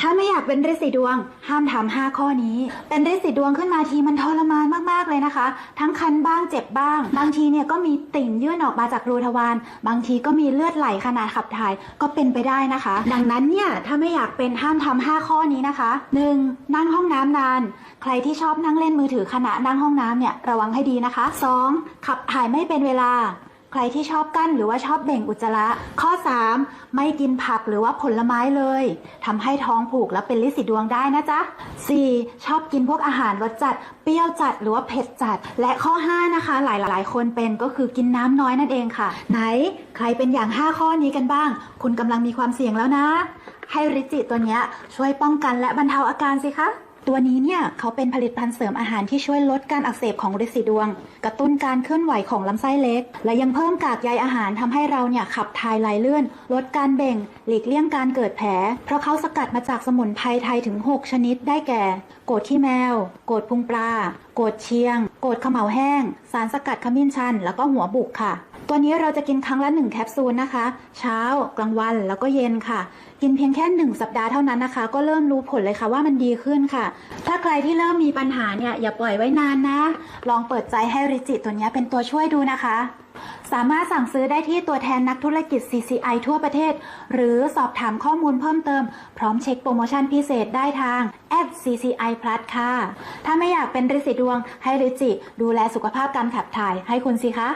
ถ้าไม่อยากเป็นฤทธิ์สีดวง ห้ามทำห้าข้อนี้ เป็นฤทธิ์สีดวงขึ้นมาทีมันทรมานมากๆเลยนะคะ ทั้งคันบ้างเจ็บบ้าง บางทีเนี่ยก็มีติ่งยื่นออกมาจากรูทวารบางทีก็มีเลือดไหลขณะขับถ่ายก็เป็นไปได้นะคะ ดังนั้นเนี่ยถ้าไม่อยากเป็นห้ามทำห้าข้อนี้นะคะ 1. นั่งห้องน้ำนาน ใครที่ชอบนั่งเล่นมือถือขณะนั่งห้องน้ำเนี่ยระวังให้ดีนะคะ 2. ขับถ่ายไม่เป็นเวลา รที่ชอบกั้นหรือว่าชอบเบ่งอุจจาระ ข้อ 3. ไม่กินผักหรือว่าผลไม้เลยทำให้ท้องผูกและเป็นลิสิดวงได้นะจ๊ะ 4. ชอบกินพวกอาหารรสจัด เปรี้ยวจัดหรือว่าเผ็ดจัด และข้อ 5 นะคะ หลายหลายคนเป็นก็คือกินน้ำน้อยนั่นเองค่ะ ไหน ใครเป็นอย่าง 5 ข้อนี้กันบ้าง คุณกำลังมีความเสี่ยงแล้วนะ ให้ริจิตัวเนี้ยช่วยป้องกันและบรรเทาอาการสิคะ ตัวนี้เนี่ยเขาเป็นผลิตภัณฑ์เสริมอาหารที่ช่วยลดการอักเสบของฤทธิ์สีดวง กระตุ้นการเคลื่อนไหวของลำไส้เล็ก และยังเพิ่มกากใยอาหารทำให้เราเนี่ยขับถ่ายไหลเลื่อนลดการเบ่ง หลีกเลี่ยงการเกิดแผล เพราะเขาสกัดมาจากสมุนไพรไทยถึง 6 ชนิดได้แก่ โกดขี้แมว โกดพุงปลา โกดเชียง โกดขมเหลาแห้ง สารสกัดขมิ้นชัน แล้วก็หัวบุกค่ะ ตัวนี้เราจะกินครั้งละ 1 แคปซูลนะคะ เช้ากลางวันแล้วก็เย็นค่ะ กินเพียงแค่ 1 สัปดาห์เท่านั้นนะคะ ก็เริ่มรู้ผลเลยค่ะว่ามันดีขึ้นค่ะ ถ้าใครที่เริ่มมีปัญหาเนี่ยอย่าปล่อยไว้นานนะ ลองเปิดใจให้ริจิตัวนี้เป็นตัวช่วยดูนะคะ สามารถสั่งซื้อได้ที่ตัวแทนนักธุรกิจ CCI ทั่วประเทศ หรือสอบถามข้อมูลเพิ่มเติม พร้อมเช็คโปรโมชั่นพิเศษได้ทาง @CCI Plus ค่ะ ถ้าไม่อยากเป็นริสิดวง ให้ริจิดูแลสุขภาพการขับถ่ายให้คุณสิคะ